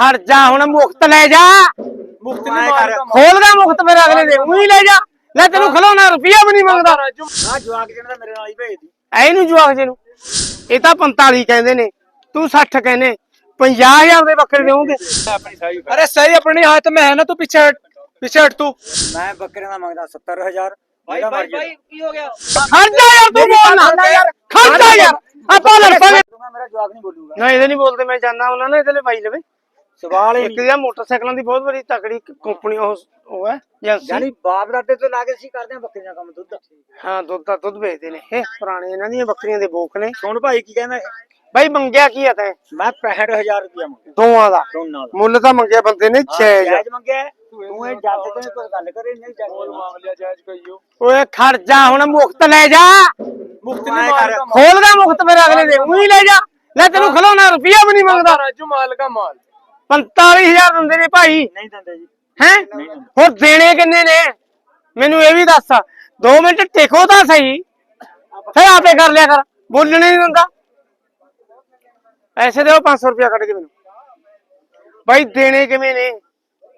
ਹਟ ਜਾ ਹੁਣ ਮੁਕਤ ਲੈ ਜਾ। ਮੁਕਤ ਨਹੀਂ ਮਾਰ। ਖੋਲ ਦਾ ਮੁਕਤ ਮੇਰੇ ਅਗਲੇ ਦੇ ਉਹੀ ਲੈ ਜਾ। ਲੈ ਤੈਨੂੰ ਖਲੋਣਾ ਰੁਪਿਆ ਵੀ ਨਹੀਂ ਮੰਗਦਾ। ਆ ਜਵਾਕ ਜਣ ਦਾ ਮੇਰੇ ਨਾਲ ਹੀ ਭੇਜ ਦੀ ਇਹਨੂੰ ਜਵਾਕ ਜੀ ਨੂੰ ਇਹ ਤਾਂ 45 ਕਹਿੰਦੇ ਨੇ ਤੂੰ 60 ਕਹਿੰਦੇ 50000 ਦੇ ਬੱਕਰੇ ਦੇਵੋਗੇ। ਆਪਣੀ ਸਹੀ ਅਰੇ ਸਹੀ ਆਪਣੀ ਹੱਥ ਮੈਂ ਹੈ ਨਾ ਤੂੰ ਪਿੱਛੇ ਪਿੱਛੇ ਹਟ ਤੂੰ। ਮੈਂ ਬੱਕਰੇ ਦਾ ਮੰਗਦਾ 70000 ਭਾਈ ਭਾਈ ਕੀ ਹੋ ਗਿਆ? ਮੈਂ ਜਾਣਾ ਇਹਦੇ ਲਈ ਸਵਾਲ ਹੀ ਇੱਕ ਨਹੀਂ। ਜਾਂ ਮੋਟਰਸਾਈਕਲਾਂ ਦੀ ਬਹੁਤ ਵੱਡੀ ਤਕੜੀ ਕੰਪਨੀ ਉਹ ਉਹ ਹੈ ਯਾਨੀ ਬਾਪ ਦਾਦੇ ਤੋਂ ਲਾ ਕੇ ਅਸੀਂ ਕਰਦੇ ਆ ਬੱਕਰੀ ਦਾ ਕੰਮ ਦੁੱਧ ਹਾਂ ਦੁੱਧ ਦਾ ਦੁੱਧ ਵੇਚਦੇ ਨੇ। ਇਹ ਪੁਰਾਣੇ ਇਹਨਾਂ ਦੀਆਂ ਬੱਕਰੀਆਂ ਦੇ ਬੋਕ ਨੇ। ਸੁਣ ਭਾਈ ਕੀ ਕਹਿੰਦਾ ਇਹ? ਮੰਗਿਆ ਕੀ ਆ ਤੈਂ? ਮੈਂ 65000 ਰੁਪਇਆ ਮੰਗਿਆ। ਦੋਵਾਂ ਦਾ। ਮੁੱਲ ਤਾਂ ਮੰਗਿਆ ਬੰਦੇ ਨੇ ਜਾਇਜ਼ ਜਾਇਜ਼ ਮੰਗਿਆ ਤੂੰ ਇਹ ਜੱਜ ਤੋਂ ਕੋਈ ਗੱਲ ਕਰੇ ਨਹੀਂ ਜੱਜ ਮਾਮਲਿਆ ਜਾਇਜ਼ ਕਈਓ ਓਏ ਖਰਚਾ ਹੁਣ ਮੁਕਤ ਲੈ ਜਾ। ਮੁਫਤ ਨਹੀਂ ਮਾਰ ਖੋਲਦਾ ਮੁਕਤ ਮੇਰੇ ਅਗਲੇ ਦੇ। ਉਹੀ ਲੈ ਜਾ। ਲੈ ਤੈਨੂੰ ਖਲੋਣਾ ਰੁਪਈਆ ਵੀ ਨਹੀਂ ਮੰਗਦਾ। ਰਾਜੂ ਮਾਲ ਦਾ ਮਾਲ 45000 ਦਿੰਦੇ ਨੇ ਭਾਈ। ਨਹੀਂ ਦਿੰਦੇ ਜੀ। ਹੈ? ਹੋਰ ਦੇਣੇ ਕਿੰਨੇ ਨੇ? ਮੈਨੂੰ ਇਹ ਵੀ ਦੱਸ। 2 ਮਿੰਟ ਟਿਕੋ ਤਾਂ ਸਹੀ। ਫਿਰ ਆਪੇ ਕਰ ਲਿਆ ਕਰ। ਬੋਲਣੇ ਨਹੀਂ ਦਿੰਦਾ। ਪੈਸੇ ਦਿਓ 500 ਰੁਪਇਆ ਕੱਢ ਕੇ ਮੈਨੂੰ। ਭਾਈ ਦੇਣੇ ਕਿਵੇਂ ਨੇ?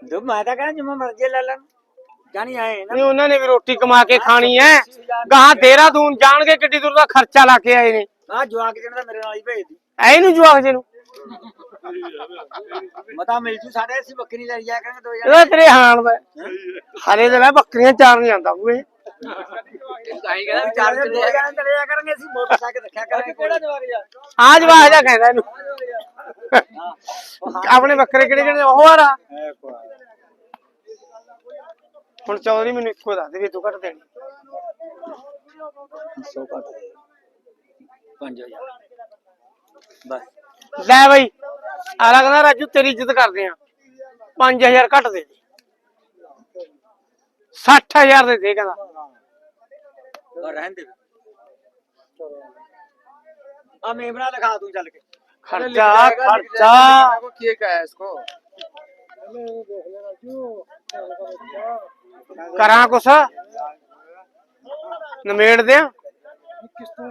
ਦੋ ਮੈਂ ਤਾਂ ਕਹਿੰਦਾ ਜਿਵੇਂ ਮਰਜ਼ੀ ਲੈ ਲੈਣ। ਜਾਣੀ ਆਏ ਨਾ। ਨਹੀਂ ਉਹਨਾਂ ਨੇ ਵੀ ਰੋਟੀ ਕਮਾ ਕੇ ਖਾਣੀ ਐ ਗਾਹਾਂ ਦੇਹਰਾਦੂਨ ਜਾਣਗੇ ਕਿੱਡੀ ਦੂਰ ਦਾ ਖਰਚਾ ਲਾ ਕੇ ਆਏ ਨੇ। ਆ ਜਵਾਕ ਜਿਹੜਾ ਮੇਰੇ ਨਾਲ ਹੀ ਭੇਜਦੀ। ਐ ਨੂੰ ਜਵਾਕ ਜੇ ਨੂੰ ਮਤਾ ਮਿਲ ਜੂ ਸਾਡੇ ਅਸੀਂ ਬੱਕਰੀ ਲੈ ਜਾ ਕਰਾਂਗੇ ਦੋ ਇਹਦਾ ਤੇਰੇ ਹਾਣ ਦਾ। ਹਰੇ ਦੇ ਲੈ ਬੱਕਰੀਆਂ ਚਾਰ ਨਹੀਂ ਜਾਂਦਾ ਬੂਏ ਹਜ਼ਾਰ ਚਾਰ ਦੇ ਜਣੇ ਚਲੇ ਜਾ ਕਰਾਂਗੇ ਅਸੀਂ ਮੋਟਰਸਾਈਕਲ ਰੱਖਿਆ ਕਰਾਂਗੇ ਕਿਹੜਾ ਆ ਕਹਿੰਦਾ ਇਹਨੂੰ। ਆਪਣੇ ਬੱਕਰੇ ਕਿਹੜੇ ਕਿਹੜੇ ਉਹ ਆ ਰਾ ਹੁਣ ਚੌਧਰੀ ਮੈਨੂੰ ਇੱਕੋ ਦੱਸ ਦੇ ਵੀ ਤੂੰ ਘੱਟ ਦੇਣੀ। 100 ਘੱਟ। 5000 ਬਸ। ਲੈ ਬਈ ਆਲਾ ਕਹਿੰਦਾ ਰਾਜੂ ਤੇਰੀ ਇੱਜ਼ਤ ਕਰਦੇ ਆ। 5000 ਘੱਟ ਦੇ ਦੇ। 60000 ਦੇ ਦੇ ਕਹਿੰਦਾ। ਰਹਿਣ ਦੇ। ਆ ਮੇਮਣਾ ਲਿਖਾ ਦੂੰ ਚੱਲ ਕੇ। ਖਰਚਾ ਖਰਚਾ। ਕੀ ਕਹਾ ਇਸਕੋ ਕਰਾਂ ਕੁਛ? ਨਮੇੜ ਦਿਆਂ। ਕਿਸ ਤੋਂ?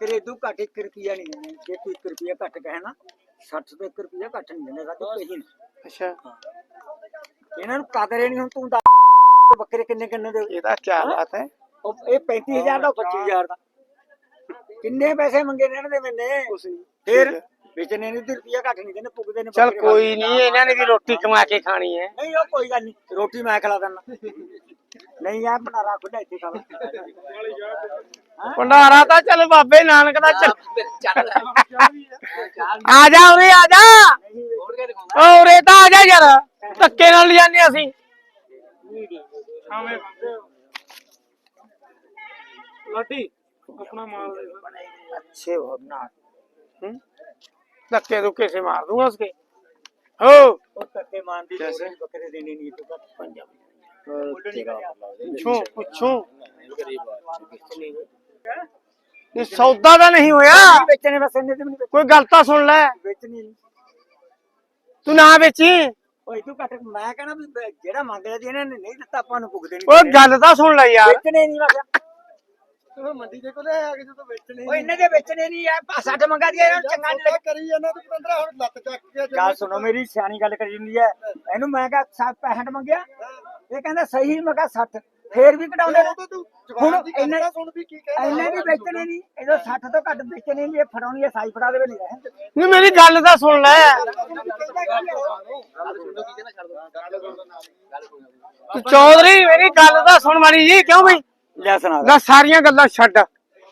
ਘੱਟ 1 ਰੁਪਿਆ ਨਹੀਂ ਦਿੰਦੇ ਜੇ ਤੂੰ 1 ਰੁਪਿਆ ਘੱਟ ਕਹੇ ਨਾ 60 ਤੋਂ 1 ਰੁਪਿਆ ਘੱਟ ਨਹੀਂ ਦਿੰਦੇ ਰਾਜੂ ਕਹੀ ਨਾ ਅੱਛਾ। ਇਹਨਾਂ ਨੂੰ ਕਦਰੇ ਨਹੀਂ ਹੁਣ ਤੂੰ ਦੱਸ ਬੱਕਰੇ ਕਿੰਨੇ ਕਿੰਨੇ ਦੇ ਇਹਦਾ ਕੀ ਬਾਤ ਹੈ? ਉਹ ਇਹ 35000 ਦਾ ਉਹ 25000 ਦਾ। ਕਿੰਨੇ ਪੈਸੇ ਮੰਗੇ ਨੇ ਇਹਨਾਂ ਦੇ ਮੈਨੇ? ਕੁਛ ਨਹੀਂ ਫਿਰ ਵੇਚਣੇ ਨਹੀਂ ਤੇ ਰੁਪਿਆ ਘੱਟ ਨਹੀਂ ਦਿੰਦੇ ਪੁੱਗਦੇ ਨੇ ਚਲ ਬੱਕਰੇ ਕੋਈ ਨਹੀਂ ਇਹਨਾਂ ਨੇ ਵੀ ਰੋਟੀ ਕਮਾ ਕੇ ਖਾਣੀ ਹੈ। ਨਹੀਂ ਉਹ ਕੋਈ ਗੱਲ ਨਹੀਂ ਰੋਟੀ ਮੈਂ ਖਿਲਾ ਦਿੰਦਾ। ਨਹੀਂ ਆ ਬਣਾ ਖੁੱਡਾ ਇੱਥੇ ਖਾ ਭੰਡਾਰਾ ਤਾਂ ਚੱਲ ਬਾਬੇ ਨਾਨਕ ਦਾ ਚੱਲ। ਚੱਲ ਆ ਜਾ ਉਰੇ ਆ ਜਾ। ਓ ਉਰੇ ਤਾਂ ਆ ਜਾ ਯਾਰ ਧੱਕੇ ਨਾਲ ਲਿਜਾਨੇ ਅਸੀਂ। ਛਾਵੇਂ ਬੰਦੇ ਲੱਡੀ ਆਪਣਾ ਮਾਲ ਅੱਛੇ ਭਵਨਾ ਹੂੰ? ਧੱਕੇ ਤੋਂ ਕਿਸੇ ਮਾਰ ਦੂੰਗਾ ਉਸਕੇ। ਹੋ। ਉਹ ਧੱਕੇ ਮਾਰਦੀ ਬੱਕਰੇ ਦੇਣੀ ਨਹੀਂ ਤੂੰ ਕੱਟ ਪੰਜਾਬ ਪੁੱਛੋ ਪੁੱਛੋ। ਇਹ ਸੌਦਾ ਤਾਂ ਨਹੀਂ ਹੋਇਆ। ਵੇਚਣੇ ਬਸ ਇੰਨੇ ਕੋਈ ਗੱਲ ਤਾਂ ਸੁਣ ਲੈ। ਤੂੰ ਨਾ ਵੇਚੀ। ਓਏ ਗੱਲ ਤਾਂ ਸੁਣ ਲੈ ਯਾਰ। ਵੇਚਣੇ ਨਹੀਂ ਮੈਂ ਕਿਹਾ ਮੰਡੀ ਦੇ ਕੋਲੇ ਆ ਕੇ ਜਦੋਂ ਵੇਚਣੇ ਓਏ ਇਹਨਾਂ ਦੇ ਵੇਚਣੇ ਨਹੀਂ ਆ ਸੱਟ ਮੰਗਾ ਦਿਆ ਇਹਨਾਂ ਚੰਗਾ ਨਹੀਂ ਲੱਗ ਕਰੀ ਜਾਂਦਾ ਤੂੰ ਪੰਦਰਾ ਹੁਣ ਲੱਤ ਚੱਕ ਗਿਆ ਗੱਲ ਸੁਣੋ ਸਿਆਣੀ ਗੱਲ ਕਰੀ ਮੈਂ ਕਿਹਾ 60 65 ਮੰਗਿਆ। ਇਹ ਕਹਿੰਦਾ ਸਹੀ ਮੈਂ ਕਿਹਾ ਫੇਰ ਵੀ ਘਟਾਉਂਦੇ ਨੇ। ਤੂੰ ਹੁਣ ਦੀ ਇਹਨਾਂ ਤਾਂ ਸੁਣ ਵੀ ਕੀ ਕਹਿ ਇਹਨਾਂ ਦੀ ਵੇਚਣੇ ਨਹੀਂ ਇਹਦਾ 60 ਤੋਂ ਘੱਟ ਵੇਚਣੇ ਨਹੀਂ ਇਹ ਫੜਾਉਣੀ ਹੈ ਸਾਈ ਫੜਾ ਦੇਵੇ ਨਹੀਂ ਰਹਿਣ ਨਹੀਂ ਮੇਰੀ ਗੱਲ ਤਾਂ ਸੁਣ ਲੈ। ਤੂੰ ਚੌਧਰੀ ਮੇਰੀ ਗੱਲ ਤਾਂ ਸੁਣ ਮਾੜੀ ਜੀ ਕਿਉਂ ਬਈ? ਲੈ ਸੁਣਾ ਨਾ ਸਾਰੀਆਂ ਗੱਲਾਂ ਛੱਡ।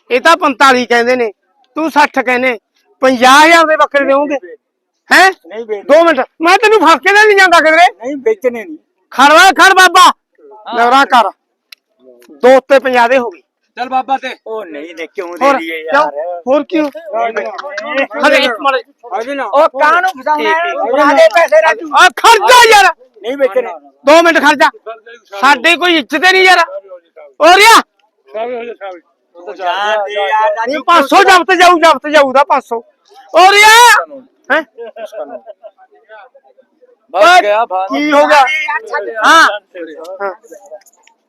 ਇਹ ਤਾਂ 45 ਕਹਿੰਦੇ ਨੇ ਤੂੰ 60 ਕਹਿੰਦੇ 50000 ਦੇ ਬੱਕਰੇ ਦੇਵੋਗੇ। ਹੈ? ਨਹੀਂ ਵੇਚ 2 ਮਿੰਟ ਮੈਂ ਤੈਨੂੰ ਕੇ ਤਾਂ ਨਹੀਂ ਜਾਂਦਾ ਕਿਧਰੇ। ਨਹੀਂ ਵੇਚਣੇ ਨਹੀਂ। ਖੜਵਾ ਖੜ ਬਾਬਾ। ਨਵਰਾ ਕਰ। ਦੋ ਉੱਤੇ 50 ਦੇ ਹੋ ਗਏ ਚੱਲ ਬਾਬਾ ਤੇ। ਉਹ ਨਹੀਂ ਦੇ ਕਿਉਂ ਦੇ ਹੋਰ ਯਾਰ। ਹੋਰ ਕਿਉਂ ਹਰੇ ਇੱਕ ਮਾਰੇ ਅਜੇ ਨਾ। ਉਹ ਕਾਂ ਨੂੰ ਫਸਾਉਣਾ ਰਾਜੇ ਪੈਸੇ ਰਾਜੂ। ਆ ਖਰਚਾ ਯਾਰ। ਨਹੀਂ ਵੇਚਣੇ 2 ਮਿੰਟ ਖਰਚਾ ਸਾਡੇ ਕੋਈ ਇੱਜ਼ਤ ਨਹੀਂ ਯਾਰ। ਹੋ ਰਿਹਾ ਸਾਵੇ ਹੋ ਜਾ ਸਾਵੇ 500 ਜਬਤ ਜਾਊ ਜਬਤ ਜਾਊਦਾ 500 ਹੋ ਰਿਹਾ ਹੈ? ਬਸ ਗਿਆ ਕੀ ਹੋ ਗਿਆ? ਹਾਂ।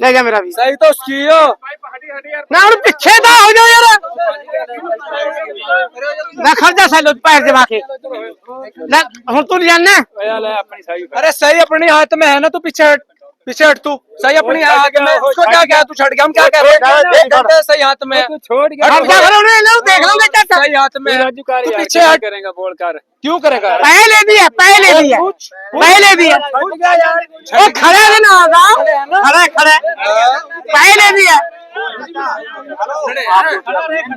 ਲੈ ਜਾ ਮੇਰਾ ਵੀ ਸਹੀ ਤਾਂ ਕੀ ਹੋ ਨਾ ਹੁਣ ਪਿੱਛੇ ਤਾਂ ਹੋ ਜਾ ਯਾਰ। ਨਾ ਖਰਜਾ ਸਾਲੋ ਪੈਸੇ ਜਵਾ ਕੇ। ਨਾ ਹੁਣ ਤੂੰ ਜਾਣਾ ਲੈ ਆਪਣੀ ਸਹੀ। ਅਰੇ ਸਹੀ अपने हाथ में है ना तू पीछे पीछे हट तू। सही अपनी हाथ में। उसको क्या क्या? तू छड़ गया हम क्या कर रहे हैं? सही हाथ में? छोड़ गया। हम क्या कर रहे हैं? देख लो बेटा सही हाथ में। तू पीछे हट। करेगा बोल कर? क्यों करेगा? पहले भी है पहले भी है। पहले भी है। वो खड़ा है ना खड़ा खड़ा पहले भी है।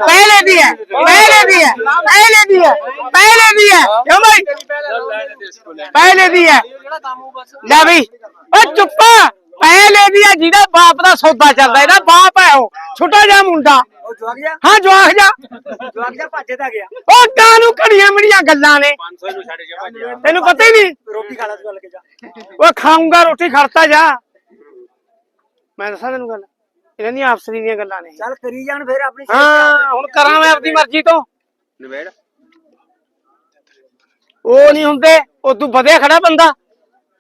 पहले भी है। पहले भी है। पहले भी है। पहले भी है। पहले भी है। ना भाई। ਓ ਚੁੱਪ ਪਹਿਲੇ ਦੀ ਹੈ ਜਿਹਦਾ ਬਾਪ ਦਾ ਸੌਦਾ ਚੱਲਦਾ ਇਹਦਾ ਬਾਪ ਹੈ ਉਹ। ਛੋਟਾ ਜਿਹਾ ਮੁੰਡਾ। ਉਹ ਜਵਾਕ ਜਾ ਹਾਂ ਜਵਾਖ ਜਾ ਜਵਾਕ ਜਾ ਭੱਜਦਾ ਗਿਆ। ਉਹ ਕਾਨੂੰ ਘੜੀਆਂ ਮੜੀਆਂ ਗੱਲਾਂ ਨੇ। ਤੈਨੂੰ ਪਤਾ ਹੀ ਨਹੀਂ। ਰੋਟੀ ਖਾ ਲੈ ਤੂੰ ਗੱਲ ਕੇ ਜਾ। ਉਹ ਖਾਊਂਗਾ ਰੋਟੀ ਖੜਤਾ ਜਾ। ਮੈਂ ਦੱਸਾਂ ਤੈਨੂੰ ਗੱਲ। ਇਹਨਾਂ ਦੀਆਂ ਆਪਸਰੀ ਦੀਆਂ ਗੱਲਾਂ ਨੇ ਚੱਲ ਕਰੀ ਜਾਣ ਫਿਰ ਆਪਣੀ ਹਾਂ ਹੁਣ ਕਰਾਂ ਮੈਂ ਆਪਣੀ ਮਰਜ਼ੀ ਤੋਂ। ਉਹ ਨਹੀਂ ਹੁੰਦੇ। ਤੂੰ ਵਧਿਆ ਖੜਾ ਬੰਦਾ।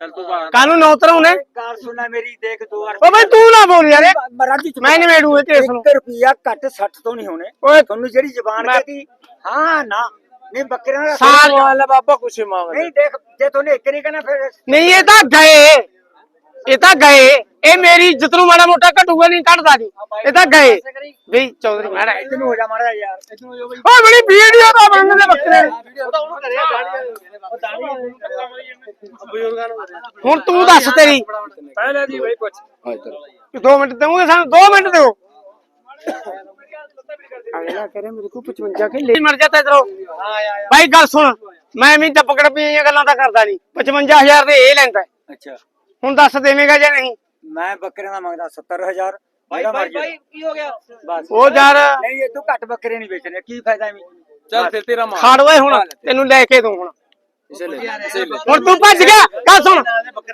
ਕੱਲ ਨੂੰ ਨੌਤਰ ਆਉਣੇ ਕਾਰ ਸੁਣਾ ਮੇਰੀ ਦੇਖ ਦੋ ਵਾਰ ਓ ਤੂੰ ਨਾ ਬੋਲ ਯਾਰ। ਇਹ- ਮਰਾ ਜੀ ਮੈਂ ਨਿਬੇੜੂ ਇਹ ਕੇਸ ਨੂੰ। 1 ਰੁਪਿਆ ਘੱਟ 60 ਤੋਂ ਨਹੀਂ ਹੋਣੇ। ਓਏ ਤੁਹਾਨੂੰ ਜਿਹੜੀ ਜ਼ਬਾਨ ਮੈਂ- ਕਹਦੀ ਹਾਂ ਨਾ। ਨਹੀਂ ਬੱਕਰਿਆਂ ਦਾ ਸਾਲ ਵਾਲਾ ਬਾਬਾ ਕੁਛ ਮੰਗ ਨਹੀਂ ਦੇਖ ਜੇ ਤੁਹਾਨੂੰ ਇੱਕ ਨਹੀਂ ਕਹਿਣਾ ਫਿਰ ਨਹੀਂ ਇਹ ਤਾਂ ਗਏ। ਇਹ ਤਾਂ ਗਏ। ਇਹ ਮੇਰੀ ਇੱਜ਼ਤ ਨੂੰ ਮਾੜਾ ਮੋਟਾ ਘਟੂਗਾ ਨਹੀਂ ਕੱਢਦਾ ਜੀ ਇਹ ਤਾਂ ਗਏ। ਵੀ ਚੌਧਰੀ ਮਾੜਾ ਇੱਥੇ ਨੂੰ ਹੋ ਜਾ ਮਾੜਾ ਯਾਰ ਇੱਥੇ ਨੂੰ ਹੋ ਬਈ। ਓ ਬੜੀ ਵੀਡੀਓ ਤਾਂ ਬਣਨ ਦੇ ਬੱਕਰੇ। ਹੁਣ ਤੂੰ ਦੱਸ ਤੇਰੀ। ਪਹਿਲੇ ਦੀ ਬਈ ਪੁੱਛ। 2 ਮਿੰਟ ਦੇਉਂਗੇ ਸਾਨੂੰ? 2 ਮਿੰਟ ਦਿਓ। ਅਗਲਾ ਕਰੇ ਮੇਰੇ ਕੋ 55 ਕੇ ਲੈ ਮਰ ਜਾਤਾ ਇਧਰੋਂ। ਭਾਈ ਗੱਲ ਸੁਣ। ਮੈਂ ਵੀ ਤਾਂ ਪਕੜ ਪਈਆਂ ਗੱਲਾਂ ਤਾਂ ਕਰਦਾ ਨਹੀਂ। 55000 ਦੇ ਇਹ ਲੈਂਦਾ। ਅੱਛਾ। ਹੁਣ ਦੱਸ ਦੇਵੇਂਗਾ ਜਾਂ ਨਹੀਂ? ਮੈਂ ਬੱਕਰੇ ਦਾ ਮੰਗਦਾ 70000 ਭਾਈ ਭਾਈ ਭਾਈ ਕੀ ਹੋ ਗਿਆ? ਬਸ। ਉਹ ਯਾਰ। ਨਹੀਂ ਇਹ ਤੋਂ ਘੱਟ ਬੱਕਰੇ ਨਹੀਂ ਵੇਚਣੇ ਕੀ ਫਾਇਦਾ ਐਵੇਂ? ਚੱਲ ਫਿਰ ਤੇਰਾ ਮਾਰ। ਖੜ ਓਏ ਹੁਣ ਤੈਨੂੰ ਲੈ ਕੇ ਦੂੰ ਹੁਣ। ਹੁਣ ਤੂੰ ਭੱਜ ਗਿਆ। ਗੱਲ ਸੁਣ।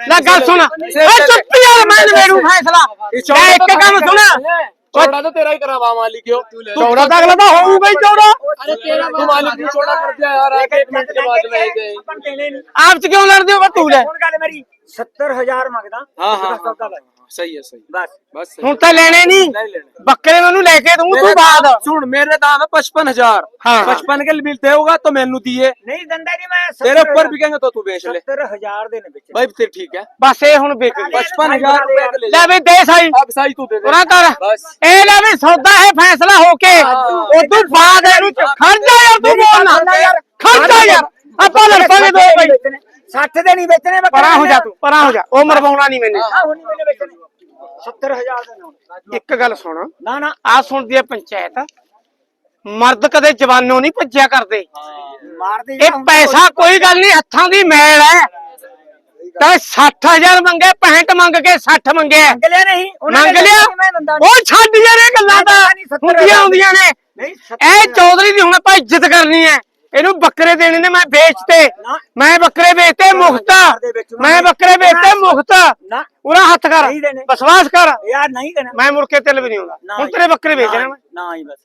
ਨਾ ਗੱਲ ਸੁਣ। ਓ ਚੁੱਪ ਯਾਰ ਮੈਂ ਮੈਨੂੰ ਫੈਸਲਾ। ਮੈਂ ਇੱਕ ਕੰਮ ਸੁਣ। ਚੌੜਾ ਤਾਂ ਤੇਰਾ ਹੀ ਕਰਾਵਾ ਮਾਲਿਕ ਹੋ ਚੌੜਾ ਤਾਂ ਅਗਲਾ ਤਾਂ ਹੋਊਗਾ ਹੀ ਚੌੜਾ। ਅਰੇ ਤੇਰਾ ਤੂੰ ਮਾਲਿਕ ਨੂੰ ਚੌੜਾ ਕਰ ਦਿਆ ਯਾਰ ਆ ਕੇ 1 ਮਿੰਟ ਕੇ ਬਾਅਦ ਲੈ ਗਏ ਆਪ ਚ ਕਿਉਂ ਲੜਦੇ ਹੋ? ਤੂੰ ਲੈ। ਹੁਣ ਗੱਲ ਮੇਰੀ। 70000 ਮੰਗਦਾ हाँ हाँ ਉਹਦਾ ਸੌਦਾ ਲੈ। सही है सही ਬਸ बस ਹੁਣ ਤਾਂ ਲੈਣੇ ਨਹੀਂ नहीं लेने ਬੱਕਰੇ ਮੈਨੂੰ ਲੈ ਕੇ ਦੂੰ ਤੂੰ ਬਾਅਦ सुन मेरे दाम है पचपन हजार हाँ। पचपन के मिलते होगा तो मैनू दिए ਨਹੀਂ ਦੰਦਾ ਨਹੀਂ मैं तेरे ऊपर बिकेंगे तो तू बेच ले 70000 ਦੇ ਨੇ ਵਿੱਚ भाई फिर ठीक है ਬਸ ਇਹ ਹੁਣ ਵਿਕ ਗਈ पचपन हजार रुपए का ले ਲੈ ले ਵੀ ਦੇ ਸਾਈ अब सही तू दे दे ਪੂਰਾ ਕਰ बस ਇਹ ਲੈ ਵੀ ਸੌਦਾ ਹੈ ਫੈਸਲਾ ਹੋ ਕੇ ਉਦੋਂ ਬਾਅਦ ਇਹਨੂੰ ਚ- ਖੜ ਜਾ ਯਾਰ ਤੂੰ ਬੋਲਣਾ ਯਾਰ ਖੜ ਜਾ ਯਾਰ ਆਪਾਂ ਲੜਾਂਗੇ ਦੋ ਬਈ 60 ਦੇ ਨਹੀਂ ਵੇਚਣੇ ਬੱਕਰੇ ਪਰਾਂ ਹੋ ਜਾ ਤੂੰ ਪਰਾਂ ਹੋ ਜਾ। ਉਹ ਮਰਵਾਉਣਾ ਨਹੀਂ ਮੈਨੂੰ। ਆਹ ਹੁਣ ਨਹੀਂ ਵੇਚਣੇ। 70000 ਦੇ ਨੇ ਇੱਕ ਗੱਲ ਸੁਣ। ਨਾ ਨਾ ਆ ਸੁਣਦੀ ਹੈ ਪੰਚਾਇਤ। ਮਰਦ ਕਦੇ ਜਵਾਨੋਂ ਨਹੀਂ ਭੱਜਿਆ ਕਰਦੇ। ਮਾਰਦੇ ਇਹ ਪੈਸਾ ਕੋਈ ਗੱਲ ਨਹੀਂ ਹੱਥਾਂ ਦੀ ਮੈਲ ਹੈ। ਤਾਂ 60000 ਮੰਗੇ 65 ਮੰਗ ਕੇ 60 ਮੰਗਿਆ। ਮੰਗ ਲਿਆ ਨਹੀਂ ਉਹਨਾਂ ਮੰਗ ਨੇ ਲਿਆ? ਮੈਂ ਉਹ ਛੱਡ ਯਾਰ ਇਹ ਗੱਲਾਂ ਸੱਤਰ ਹੁੰਦੀਆਂ। ਹੁੰਦੀਆਂ ਨੇ। ਇਹ ਚੌਧਰੀ ਦੀ ਹੁਣ ਆਪਾਂ ਇੱਜ਼ਤ ਕਰਨੀ ਹੈ। ਇਹਨੂੰ ਬੱਕਰੇ ਦੇਣੇ ਨੇ ਮੈਂ ਵੇਚਤੇ। ਮੈਂ ਬੱਕਰੇ ਵੇਚਤੇ ਵਿੱਚ ਮੈਂ ਬੱਕਰੇ ਵੇਚਤੇ ਮੁਫਤ ਨਾ। ਪੂਰਾ ਹੱਥ ਕਰ। ਵਿਸ਼ਵਾਸ ਕਰ। ਯਾਰ ਨਹੀਂ ਦੇਣਾ। ਮੈਂ ਮੁੜ ਕੇ ਤਿਲ ਵੀ ਨਹੀਂ ਆਉਂਦਾ। ਹੁਣ। ਤੇਰੇ ਬੱਕਰੇ ਵੇਚਣੇ ਮੈਂ ਨਾ। ਹੀ ਬਸ।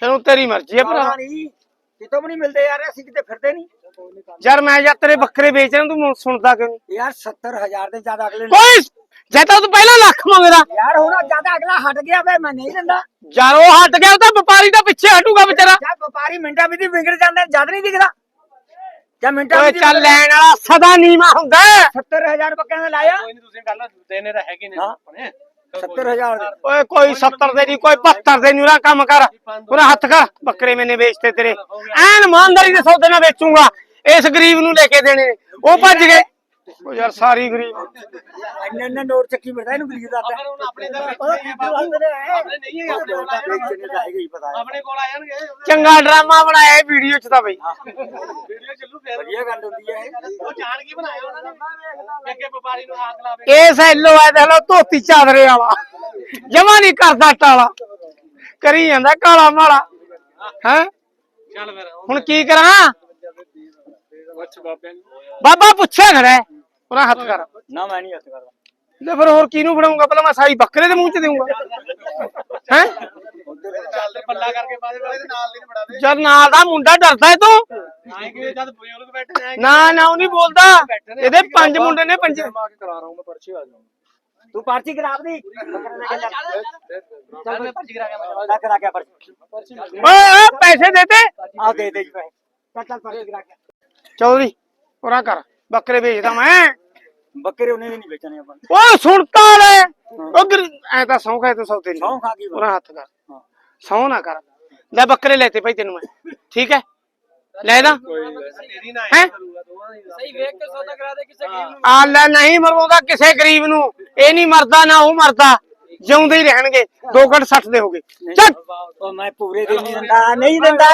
ਤੈਨੂੰ ਤੇਰੀ ਮਰਜ਼ੀ ਹੈ ਭਰਾ। ਕਿਤੋਂ ਵੀ ਨਹੀਂ ਮਿਲਦੇ ਯਾਰ ਅਸੀਂ ਕਿਤੇ ਫਿਰਦੇ ਨਹੀਂ। ਯਾਰ ਮੈਂ ਜਾਂ ਤੇਰੇ ਬੱਕਰੇ ਵੇਚਣੇ ਤੂੰ ਮੈਨੂੰ ਸੁਣਦਾ ਕਿਉਂ ਨਹੀਂ? ਯਾਰ 70000 ਦੇ ਜ਼ਿਆਦਾ ਅਗਲੇ ਨੇ ਕੋਈ ਜੇ ਤਾਂ ਤੂੰ ਪਹਿਲਾਂ ਲੱਖ ਮੰਗਦਾ। ਯਾਰ ਹੁਣ ਜਦ ਅਗਲਾ ਹਟ ਗਿਆ ਵੇ ਮੈਂ ਨਹੀਂ ਦਿੰਦਾ। ਯਾਰ ਉਹ ਹਟ ਗਿਆ ਉਹ ਤਾਂ ਵਪਾਰੀ ਦਾ ਪਿੱਛੇ ਹਟੂਗਾ ਵਿਚਾਰਾ। ਜਦ ਵਪਾਰੀ ਮਿੰਟਾਂ ਵਿੱਚ ਹੀ ਵਿਗੜ ਜਾਂਦਾ ਜਦ ਨਹੀਂ ਦਿਖਦਾ। ਜਾਂ ਮਿੰਟਾਂ ਓਏ ਚੱਲ ਲੈਣ ਵਾਲਾ ਸਦਾ ਨੀਵਾ ਹੁੰਦਾ। 70000 ਬੱਕਰਿਆਂ ਦਾ ਲਾਇਆ? ਕੋਈ ਨਹੀਂ ਤੁਸੀਂ ਕਰ ਲਾ ਦੇਨੇ ਤਾਂ ਹੈਗੇ ਨੇ ਆਪਣੇ। 70000 ਦੇ। ਓਏ ਕੋਈ 70 ਦੇ ਨਹੀਂ ਕੋਈ 72 ਦੇ ਨਹੀਂ ਉਹਦਾ ਕੰਮ ਕਰ। ਉਹਦਾ ਹੱਥ ਕਰ ਬੱਕਰੇ ਮੈਨੇ ਵੇਚਤੇ ਤੇਰੇ। ਐਨ ਇਮਾਨਦਾਰੀ ਦੇ ਸੌਦੇ ਨਾਲ ਵੇਚੂਗਾ ਇਸ ਗਰੀਬ ਨੂੰ ਲੈ ਕੇ ਦੇਣੇ। ਨੇ। ਉਹ ਭੱਜ ਗਏ। ਉਹ ਯਾਰ ਸਾਰੀ ਗਰੀਬ ਇੰਨੇ ਇੰਨੇ ਨੋਟ ਚੱਕੀ ਫਿਰਦਾ ਇਹਨੂੰ ਗਰੀਬ ਦਾ ਅਗਰ ਹੁਣ ਆਪਣੇ ਦਾ ਆਪਣੇ ਨਹੀਂ ਹੈ? ਆਪਣੇ ਕੋਲ ਆਏਗਾ ਪਤਾ ਆਪਣੇ ਕੋਲ ਆ ਜਾਣਗੇ। ਚੰਗਾ ਡਰਾਮਾ ਬਣਾਇਆ ਵੀਡੀਓ ਚ ਤਾਂ ਬਈ। ਵੀਡੀਓ ਚੱਲੂ ਫੇਰ। ਵਧੀਆ ਗੱਲ ਹੁੰਦੀ ਹੈ ਉਹ ਜਾਣ ਕੀ ਬਣਾਇਆ ਉਹਨਾਂ ਨੇ। ਅੱਗੇ ਵਪਾਰੀ ਨੂੰ ਹੱਥ ਲਾਵੇ ਇਹ ਸੈਲੋ ਆ ਦੇਖ ਲਓ ਧੋਤੀ ਚਾਦਰੇ ਵਾਲਾ। ਜਮਾ ਨਹੀਂ ਕਰਦਾ ਟਾਲਾ। ਕਰੀ ਜਾਂਦਾ ਕਾਲਾ ਮਾਲਾ। ਹੈ? ਚੱਲ ਫਿਰ ਹੁਣ ਕੀ ਕਰਾਂ? ਬਾਬਾ ਪੁੱਛਿਆ ਖੜਾ ਹੈ। ਉਹਦਾ ਹੱਥ ਕਰ। ਨਾ ਮੈਂ ਨਹੀਂ ਹੱਥ ਕਰਦਾ। ਲੈ ਫਿਰ ਹੋਰ ਕਿਹਨੂੰ ਫੜਾਉਂਗਾ? ਪਹਿਲਾਂ ਮੈਂ ਸਾਈ ਬੱਕਰੇ ਦੇ ਮੂੰਹ ਚ ਦੇਊਂਗਾ। ਹੈ? ਚੱਲ ਪੱਲਾ ਕਰਕੇ ਬਾਅਦ ਵਿੱਚ ਨਾਲ ਦੀ ਫੜਾ ਦੇ ਜਦ ਨਾਲ ਦਾ ਮੁੰਡਾ ਡਰਦਾ ਏ ਤੂੰ। ਆਏ ਕਿ ਜਦ ਬਜ਼ੁਰਗ ਬੈਠੇ ਨੇ ਨਾ ਨਾ ਉਹ ਨਹੀਂ ਬੋਲਦਾ। ਇਹਦੇ ਪੰਜ ਮੁੰਡੇ ਨੇ ਪੰਜ ਮੈਂ ਕਰਾ ਰਹਾ ਹੂੰ ਮੈਂ ਪਰਚੀ ਆ ਜਾਊਂਗਾ ਤੂੰ ਪਰਚੀ ਕਰਾ ਦੀ ਚੱਲ ਮੈਂ ਪਰਚੀ ਕਰਾ ਕੇ ਮੈਂ ਕਰਾ ਕੇ ਪਰਚੀ। ਓਏ ਪੈਸੇ ਦੇ ਤੇ। ਆ ਦੇ ਦੇ ਜੀ ਪੈਸੇ। ਚੱਲ ਚੱਲ ਪਰਚੀ ਕਰਾ ਕੇ ਚੌਧਰੀ ਉਰਾ ਕਰ। ਬੱਕਰੇ ਵੇਚਦਾ ਮੈਂ। ਬੱਕਰੇ ਉਹਨੇ ਵੀ ਨਹੀਂ ਵੇਚਣੇ ਆਪਾਂ ਓਏ ਸੁਣਤਾ ਲੈ। ਉਧਰ ਐ ਤਾਂ ਸੌਂ ਖਾਏ ਤੂੰ ਸੌਤੇ ਨਹੀਂ ਸਹੁੰ ਖਾ ਗਈ ਉਰਾ ਹੱਥ ਕਰ। ਸੌਂ ਨਾ ਕਰ। ਲੈ ਬੱਕਰੇ ਲੈਤੇ ਭਾਈ ਤੈਨੂੰ ਮੈਂ। ਠੀਕ ਹੈ? ਲੈ ਦਾ ਤੇਰੀ ਨਾ ਹੈ? ਸਹੀ ਵੇਖ ਕੇ ਸੌਦਾ ਕਰਾ ਦੇ ਕਿਸੇ ਗਰੀਬ ਨੂੰ। ਆ ਲੈ ਨਹੀਂ ਮਰਵਾਉਂਦਾ ਕਿਸੇ ਗਰੀਬ ਨੂੰ। ਇਹ ਨਹੀਂ ਮਰਦਾ ਨਾ ਉਹ ਮਰਦਾ। ਜਿਉਂਦੇ ਹੀ ਰਹਿਣਗੇ ਦੋ ਘੰਟ 60 ਦੇ ਹੋਗੇ ਚੱਲ। ਉਹ ਮੈਂ ਪੂਰੇ ਦੇ ਨਹੀਂ ਦਿੰਦਾ ਨਹੀਂ ਦਿੰਦਾ।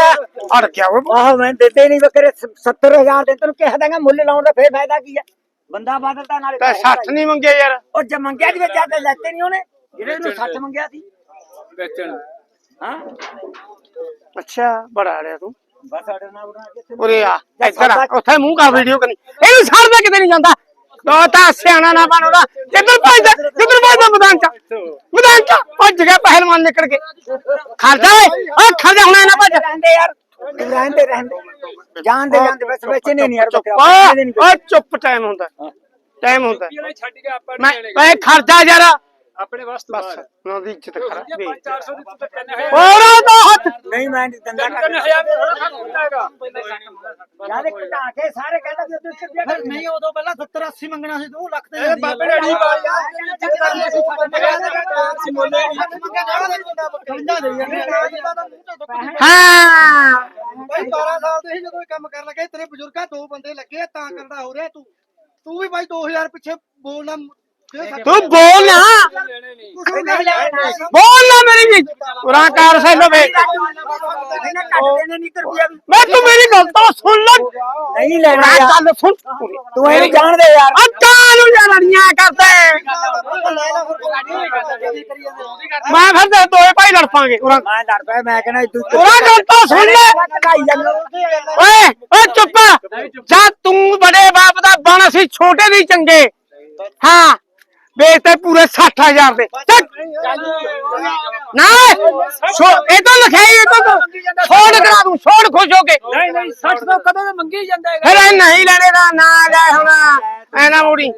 ਅੜ ਗਿਆ ਓਏ। ਆਹੋ ਮੈਂ ਦਿੱਤੇ ਨਹੀਂ ਬੱਕਰੇ 70000 ਦੇ ਤੈਨੂੰ ਕਿਹਾ ਦਾਂਗਾ ਮੁੱਲ ਲਾਉਣ ਦਾ ਫੇਰ ਫਾਇਦਾ ਕੀ ਹੈ ਬੰਦਾ ਬਦਲਦਾ ਨਾਲੇ ਤਾਂ ਪੈਸੇ 60 ਨਹੀਂ ਮੰਗੇ ਯਾਰ। ਉਹ ਜੇ ਮੰਗਿਆ ਜੀ ਵਿੱਚ ਤੇ ਲੈਤੇ ਨਹੀਂ ਉਹਨੇ ਜਿਹੜੇ ਨੂੰ 60 ਮੰਗਿਆ ਸੀ। ਵੇਚਣ। ਹਾਂ? ਅੱਛਾ ਬੜਾ ਅੜਿਆ ਤੂੰ। ਬਸ ਕਿੱਥੇ ਉਰੇ ਆ ਇੱਧਰ ਆ ਉੱਥੇ ਮੂੰਹ ਕਰ ਵੀਡੀਓ ਕਰੀ ਇਹਨੂੰ ਛੱਡਦਾ ਕਿਤੇ ਨਹੀਂ ਜਾਂਦਾ। ਤੋ ਤਾਂ ਸਿਆਣਾ ਨਾ ਬਣ ਉਹਦਾ। ਕਿੱਧਰ ਭੱਜਦਾ ਕਿੱਧਰ ਭੱਜਦਾ ਮੈਦਾਨ ਚ। ਮੈਦਾਨ ਚ ਭੱਜ ਗਿਆ ਪਹਿਲਵਾਨ ਨਿਕਲ ਕੇ। ਖੜਦਾ ਓਏ ਓ ਖੜਦਾ ਹੁਣ ਨਾ ਭੱਜ। ਰਹਿੰਦੇ ਯਾਰ। ਰਹਿੰਦੇ ਰਹਿੰਦੇ। ਜਾਣਦੇ ਜਾਂਦੇ ਬਸ ਵੇਚਣੇ ਨਹੀਂ ਯਾਰ ਚੁੱਪ ਓ ਟਾਈਮ ਹੁੰਦਾ। ਟਾਈਮ ਹੁੰਦਾ। ਮੈਂ ਖੜਦਾ ਯਾਰ। ਆਪਣੇ ਵਾਸਤੇ ਬਸ ਨਾ ਦੀ ਇੱਜ਼ਤ ਖੜਾ ਵੇ 400 ਦੀ ਤੂੰ ਤਾਂ ਕਹਿੰਦਾ ਹੋਰ ਉਹਦਾ ਹੱਥ ਨਹੀਂ ਮੈਂ ਨਹੀਂ ਦੰਦਾ ਕਰ ਹਜ਼ਾਰ ਥੋੜਾ ਹੁੰਦਾਗਾ ਯਾਰ ਇੱਕ ਘਟਾ ਕੇ ਸਾਰੇ ਕਹਿੰਦਾ ਵੀ ਉੱਤੇ ਰੁਪਿਆ ਕਰ ਨਹੀਂ ਉਦੋਂ ਪਹਿਲਾਂ 70 80 ਮੰਗਣਾ ਸੀ 2 ਲੱਖ ਤੇ ਬਾਬੇ ਨੇ ਅੜੀ ਮਾਰੀ ਆ। ਹਾਂ ਭਾਈ 12 ਸਾਲ ਦੇ ਸੀ ਜਦੋਂ ਇਹ ਕੰਮ ਕਰਨ ਲੱਗੇ ਤੇਰੇ ਬਜ਼ੁਰਗਾਂ ਦੋ ਬੰਦੇ ਲੱਗੇ ਤਾਂ ਕਰਦਾ ਹੋ ਰਿਹਾ ਤੂੰ। ਤੂੰ ਵੀ ਭਾਈ 2000 ਪਿੱਛੇ ਬੋਲਣਾ तू बोल ना। बोल ना। तो मेरी भी पूरा कार से लो भाई मैं तू मेरी गल तो सुन लो। नहीं लेना यार। गल सुन। तू ये जान दे यार। अच्छा यार जानड़ियाँ करते मैं फिर दे दो भाई लड़ पांगे पूरा मैं लड़ पे मैं कहना तू पूरा गल तो सुन ले। ओए ओए चुप जा तू बड़े बाप दा बन सी छोटे नहीं चंगे। हाँ। ਵੇਚਤੇ ਪੂਰੇ 60000 ਦੇ। ਨਾ ਇਹ ਤਾਂ ਲਿਖਾਈ ਇਹ ਤਾਂ ਛੋੜ ਕਰਾ ਦੂੰ ਛੋੜ ਖੁਸ਼ ਹੋ ਕੇ। ਨਹੀਂ ਨਹੀਂ 60 ਤੋਂ ਕਦੋਂ ਦੇ ਮੰਗੀ ਜਾਂਦਾ ਫਿਰ ਇਹ ਨਹੀਂ ਲੈਣੇ ਦਾ ਨਾ ਲੈ ਹੁਣ। ਐ ਨਾ ਮੋੜੀ।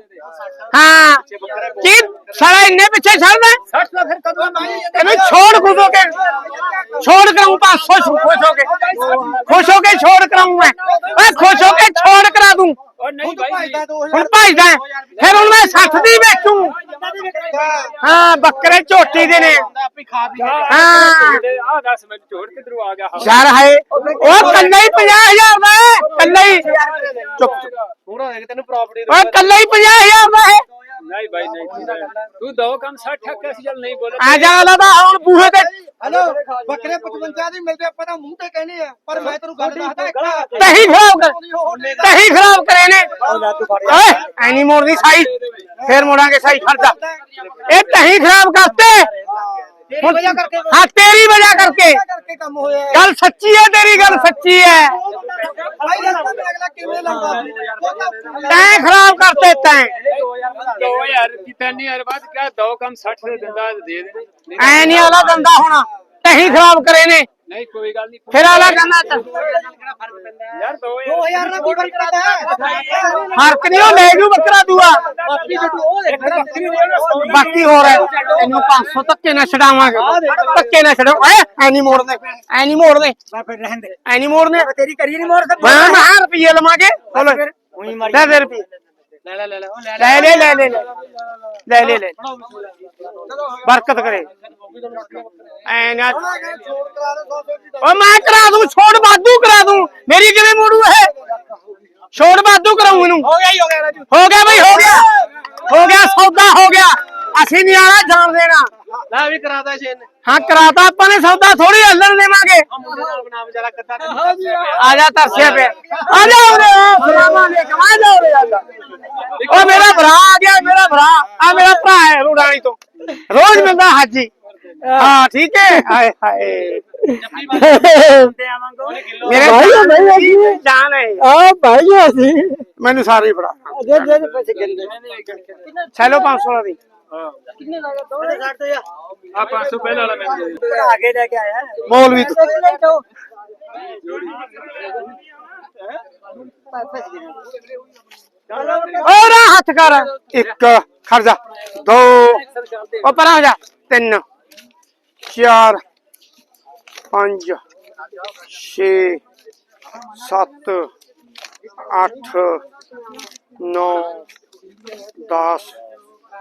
ਹਾਂ। ਕੀ ਸਾਰਾ ਇੰਨੇ ਪਿੱਛੇ ਛੱਡਦਾ 60 ਤੋਂ ਫਿਰ ਕਦੋਂ ਮੰਗੀ ਇਹਨੂੰ ਛੋੜ ਖੁਸ਼ ਹੋ ਕੇ। ਛੋੜ ਕਰਾਉਂ 500 ਖੁਸ਼ ਹੋ ਕੇ। ਖੁਸ਼ ਹੋ ਕੇ ਛੋੜ ਕਰਾਉਂ ਮੈਂ। ਓਏ ਖੁਸ਼ ਹੋ ਕੇ ਛੋੜ ਕਰਾ ਦੂੰ। ਭਾਈ ਹੁਣ ਭਜਦਾ ਹੈ। ਫਿਰ ਹੁਣ ਮੈਂ 60 ਦੀ ਵੇਚੂ। ਹਾਂ ਬੱਕਰੇ ਝੋਟੀ ਦੇ ਨੇ। ਹਾਂ। ਆ 10 ਮਿੰਟ ਝੋੜ ਕਿਧਰੋਂ ਆ ਗਿਆ ਯਾਰ ਹਾਏ ਉਹ ਕੱਲਾ ਹੀ 50000 ਦਾ ਹੈ ਕੱਲਾ ਹੀ। ਚੁੱਪ। ਚੁੱਪ। ਹੁਣ ਹੋਏਗਾ ਤੈਨੂੰ ਪ੍ਰਾਪਰਟੀ ਓਏ ਕੱਲਾ ਹੀ 50000 ਦਾ ਹੈ। ਨਹੀਂ ਭਾਈ ਨਹੀਂ ਤੂੰ ਦੋ ਕੰਮ 60 ਠੱਕ ਚੱਲ ਨਹੀਂ ਬੋਲੇ। ਆ ਜਾ ਲਦਾ ਹੁਣ ਬੂਹੇ ਤੇ ਹਲੋ ਬੱਕਰੇ 55 ਦੀ ਮਿਲਦੇ ਆਪਾਂ ਤਾਂ ਮੂੰਹ ਤੇ ਕਹਿੰਦੇ ਆ। ਪਰ ਮੈਂ ਤੈਨੂੰ ਗੱਲ ਦੱਸਦਾ ਇੱਕ ਤਹੀਂ ਖਰਾਬ ਕਰ ਤਹੀਂ ਖਰਾਬ ਕਰੇ ਨੇ। ਓਏ ਐਨੀ ਮੋੜਦੀ ਸਾਈ। ਫੇਰ ਮੋੜਾਂਗੇ ਸਾਈ ਖਰਚਾ ਇਹ ਤਹੀਂ ਖਰਾਬ ਕਰਤੇ। ਹੁਣ ਹਾਂ ਤੇਰੀ ਵਜ੍ਹਾ ਕਰਕੇ। ਕਰਕੇ ਕੰਮ ਹੋਇਆ ਗੱਲ ਸੱਚੀ ਹੈ ਤੇਰੀ ਗੱਲ ਸੱਚੀ ਹੈ। ਭਾਈ ਦੱਸ ਮੈਂ ਅਗਲਾ ਕਿਵੇਂ ਲਾਉਂਦਾ ਉਹ ਤਾਂ ਤੈਂ ਖਰਾਬ ਕਰਤੇ ਤੈਂ। 2000 ਕੀ 3000 ਬਾਅਦ ਕਿਹਾ ਦੋ ਕੰਮ 60 ਦੇ ਦਿੰਦਾ ਦੇ ਦੇ। ਐ ਨਹੀਂ ਆਲਾ ਦੰਦਾ ਹੋਣਾ। ਤਹੀਂ ਖਰਾਬ ਕਰੇ ਨੇ। ਨਹੀਂ ਕੋਈ ਗੱਲ ਨਹੀਂ। ਫਿਰ ਆਲਾ ਕਹਿੰਦਾ। ਯਾਰ 2000 2000 ਨਾਲ ਕੀ ਫ਼ਰਕ ਪੈਂਦਾ ਫ਼ਰਕ ਨਹੀਂ ਉਹ ਲੈ ਜੂ ਬੱਕਰਾ ਦੂਆ। ਬਾਕੀ ਜੇ ਤੂੰ ਉਹ ਬਾਕੀ ਹੋਰ ਹੈ। ਇਹਨੂੰ 500 ਧੱਕੇ ਨਾਲ ਛਡਾਵਾਂਗੇ। ਧੱਕੇ ਨਾਲ ਛਡਾਓ। ਓਏ ਐ ਨਹੀਂ ਮੋੜਦੇ ਐ ਨਹੀਂ ਮੋੜਦੇ ਮੈਂ ਫਿਰ ਰਹਿਣ ਦੇ। ਐ ਨਹੀਂ ਮੋੜਦੇ ਤੇਰੀ ਕਰੀ ਨਹੀਂ ਮੋੜ ਮੈਂ ਮੈਂ ਰੁਪਏ ਲਵਾਂਗੇ। ਬੋਲੋ। ਉਹੀ ਮਾਰੀ ਲੈ ਦੇ ਰੁਪਏ ਲੈ ਲੈ ਲੈ ਲੈ ਉਹ ਲੈ ਲੈ ਲੈ ਲੈ ਲੈ ਲੈ ਲੈ ਲੈ ਬਰਕਤ ਕਰੇ ਐ ਨਾ ਛੋੜ ਕਰਾ। ਦੇ 100 ਦੀ ਓ ਮੈਂ ਕਰਾ ਦੂੰ ਛੋੜ ਵਾਧੂ ਕਰਾ ਦੂੰ। ਮੇਰੀ ਕਿਵੇਂ ਮੋੜੂ ਇਹ? ਛੋੜ ਵਾਧੂ ਕਰਾਉਂ ਇਹਨੂੰ। ਹੋ ਗਿਆ ਹੋ ਗਿਆ ਹੋ ਗਿਆ ਬਈ ਹੋ ਗਿਆ। ਹੋ ਗਿਆ ਸੌਦਾ ਹੋ ਗਿਆ। ਅਸੀਂ ਨਹੀਂ ਆਣਾ ਜਾਣ ਦੇਣਾ। ਲੈ ਵੀ ਕਰਾਦਾ ਛੇ ਨੇ ਹਾਂ ਕਰਾਤਾ ਆਪਾਂ ਨੇ ਸੌਦਾ ਥੋੜੀ ਹੱਲਣ ਦੇਵਾਂਗੇ। ਨਾਲ ਬਣਾ ਵਿਚਾਰਾ ਕੱਦਾ ਆ ਜਾ ਤਰਸਿਆ ਪਿਆ। ਆ ਜਾ ਉਰੇ ਸਲਾਮਾਂ ਦੇ ਕਮਾ ਜਾ ਉਰੇ ਆ ਜਾ। ਮੇਰਾ ਭਰਾ ਆ ਗਿਆ ਮੇਰਾ ਭਰਾ। ਆ ਮੇਰਾ ਭਰਾ ਹੈ ਰੂੜਾਣੀ ਤੋਂ। ਰੋਜ਼ ਮਿਲਦਾ ਹਾਜੀ। ਹਾਂ। ਠੀਕ ਹੈ। ਹਾਏ ਹਾਏ। ਮੇਰੇ ਭਾਈ ਜਾਨ ਹੈ। ਆ ਭਾਈ ਅਸੀਂ ਮੈਨੂੰ ਸਾਰੇ ਫੜਾ ਜੇ ਜੇ ਪੈਸੇ ਗਿਣਦੇ ਸੈਲੋ 500 ਦੀ। ਕਿੰਨੇ ਲੱਗਾ ਦੋ ਛੱਡ ਦੇ ਆ। 500 ਪਹਿਲਾਂ ਵਾਲਾ ਮੈਂ ਆਗੇ ਲੈ ਕੇ ਆਇਆ। ਬੋਲ ਵੀ ਤੂੰ ਹੋਰ ਹੱਥ ਕਰ। ਇੱਕ ਖਰਜਾ ਦੋ ਉਹ ਪਰਾਂ ਹੋ ਜਾ। ਤਿੰਨ ਚਾਰ ਪੰਜ ਛੇ ਸੱਤ ਅੱਠ ਨੌ 10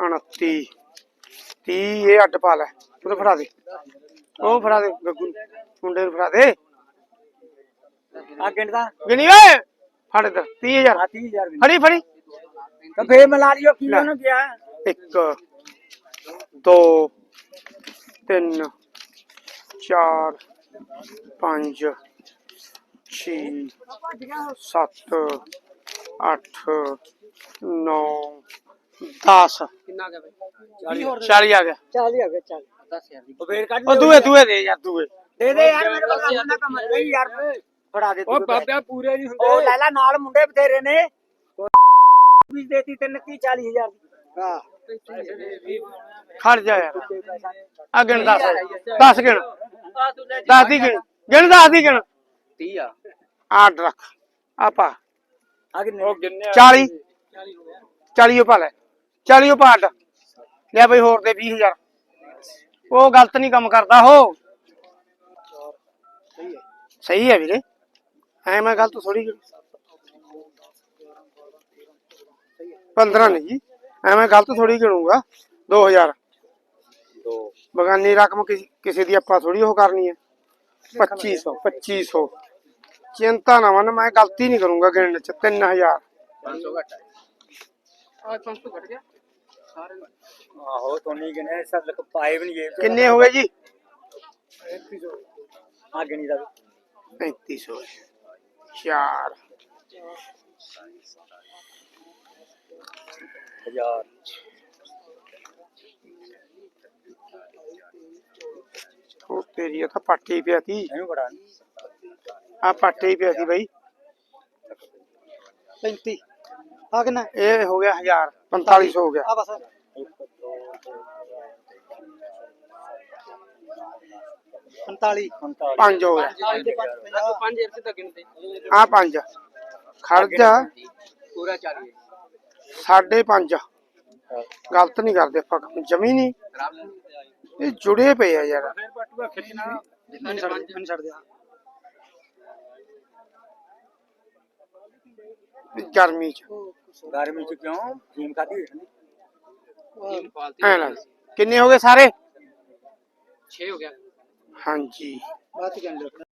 29 30 ਇਹ ਅੱਡ ਪਾ ਲੈ। ਉਹਨੂੰ ਫੜਾ ਦੇ। ਉਹ ਫੜਾ ਦੇ ਗੱਗੂ ਨੂੰ, ਮੁੰਡੇ ਨੂੰ ਫੜਾ ਦੇ। ਆ ਗਿਣਦਾ। ਗਿਣੀ ਓਏ। ਫੜ ਇੱਧਰ 30000 ਆ 30000 ਵੀ ਫੜੀ ਫੜੀ। ਤਾਂ ਫੇਰ ਮਿਲਾ ਲਿਓ ਕੀ। ਉਹਨੂੰ ਗਿਆ ਇੱਕ ਦੋ ਤਿੰਨ ਚਾਰ ਪੰਜ ਛੇ ਸੱਤ ਅੱਠ ਨੌ 10 ਕਿੰਨਾ ਗਿਆ 40 ਆ। ਗਿਆ। 40 ਹੋ ਗਏ 40 10000 ਦੀ। ਉਹ ਫੇਰ ਕੱਢ ਉਹ ਦੂਏ ਦੂਏ ਦੇ ਯਾਰ ਦੂਏ। ਦੇ ਦੇ ਯਾਰ ਮੇਰੇ ਕੋਲ ਕੰਮ ਨਾ ਕੰਮ ਨਹੀਂ ਯਾਰ ਫੜਾ ਦੇ ਉਹ ਤੂੰ ਬਾਬਿਆ ਪੂਰੇ ਨਹੀਂ ਉਹ ਹੁੰਦੇ ਲੈ ਲੈ ਨਾਲ ਮੁੰਡੇ ਬਥੇਰੇ ਨੇ। ਵੀ ਦੇਤੀ ਤੈਨੂੰ 30 40000 ਦੀ। ਹਾਂ। ਖੜ ਜਾ ਯਾਰ। ਆ ਗਿਣ 10 10 ਗਿਣ। 10 ਦੀ ਗਿਣ। ਗਿਣ 10 ਦੀ ਗਿਣ। 30 ਆ। ਆਡ ਰੱਖ। ਆਪਾ ਆ ਕਿੰਨੇ? ਉਹ ਗਿੰਨੇ 40 40 ਪਾ ਲੈ। 40 ਪਾ ਅੱਡ ਲੈ ਬਈ ਹੋਰ ਦੇ 20000 ਉਹ ਗਲਤ ਨਹੀਂ ਕੰਮ ਕਰਦਾ ਉਹ। ਸਹੀ ਹੈ ਵੀਰੇ। ਐ ਮੈਂ ਗਲਤ ਥੋੜੀ 15 ਨਹੀਂ ਜੀ। ਐ ਮੈਂ ਗਲਤ ਥੋੜੀ ਗਿਣੂਗਾ। 2000 ਬਗਾਨੀ ਰਕਮ ਕਿਸੇ ਕਿਸੇ ਦੀ ਆਪਾਂ ਥੋੜੀ ਉਹ ਕਰਨੀ ਹੈ। 2500 2500 ਚਿੰਤਾ ਨਾ ਮਨ ਮੈਂ ਗਲਤੀ ਨਹੀਂ ਕਰੂੰਗਾ ਗਿਣਨ ਚ। 3000 500 ਘੱਟ ਆ ਆ 500 ਘਟ ਗਿਆ ਆਹੋ ਤੋਂ ਨਹੀਂ ਗਿਣੇ ਸਭ ਲਕ ਪਾਏ ਵੀ ਨਹੀਂ ਇਹ ਕਿੰਨੇ ਹੋ ਗਏ ਜੀ? ਆ ਗਿਣੀ ਦਾ ਵੀ 3500 ਚਾਰ। 1000 ਉਹ ਤੇਰੀ ਇਹ ਤਾਂ ਪਾਟੇ ਹੀ ਪਿਆ ਤੀ। ਇਹਨੂੰ ਬੜਾ ਆ ਪਾਟੇ ਹੀ ਪਿਆ ਸੀ ਬਈ। 35 ਆ ਕਿੰਨਾ? ਇਹ ਹੋ ਗਿਆ 1000 4500 ਹੋ ਗਿਆ। ਆ ਬਸ। ਪੰਤਾਲੀ। ਪੰਜ ਹੋ ਗਿਆ। ਪੰਜ ਇਰਸੇ ਤੱਕ ਗਿਣਦੇ ਆ ਪੰਜ। ਖਰਚਾ ਪੂਰਾ 40 ਸਾਢੇ ਪੰਜ। ਗਲਤ ਨਹੀਂ ਕਰਦੇ ਆਪਾਂ ਕੰਮ ਜਮੀ ਨਹੀਂ। ਇਹ ਜੁੜੇ ਪਏ ਆ ਯਾਰ। ਫਿਰ ਪਟੂਆ ਖਿੱਚਣਾ ਮੈਨੂੰ ਛੱਡ ਦੇ, ਮੈਨੂੰ ਛੱਡ ਦੇ। ਗਰਮੀ ਚ। ਗਰਮੀ ਚ ਕਿਉਂ ਫੀਮ ਖਾਦੀ ਐ ਕਿੰਨੇ ਹੋ ਗਏ ਸਾਰੇ? 6 ਹੋ ਗਿਆ। ਹਾਂਜੀ। ਬਾਤ ਕਰ ਲਓ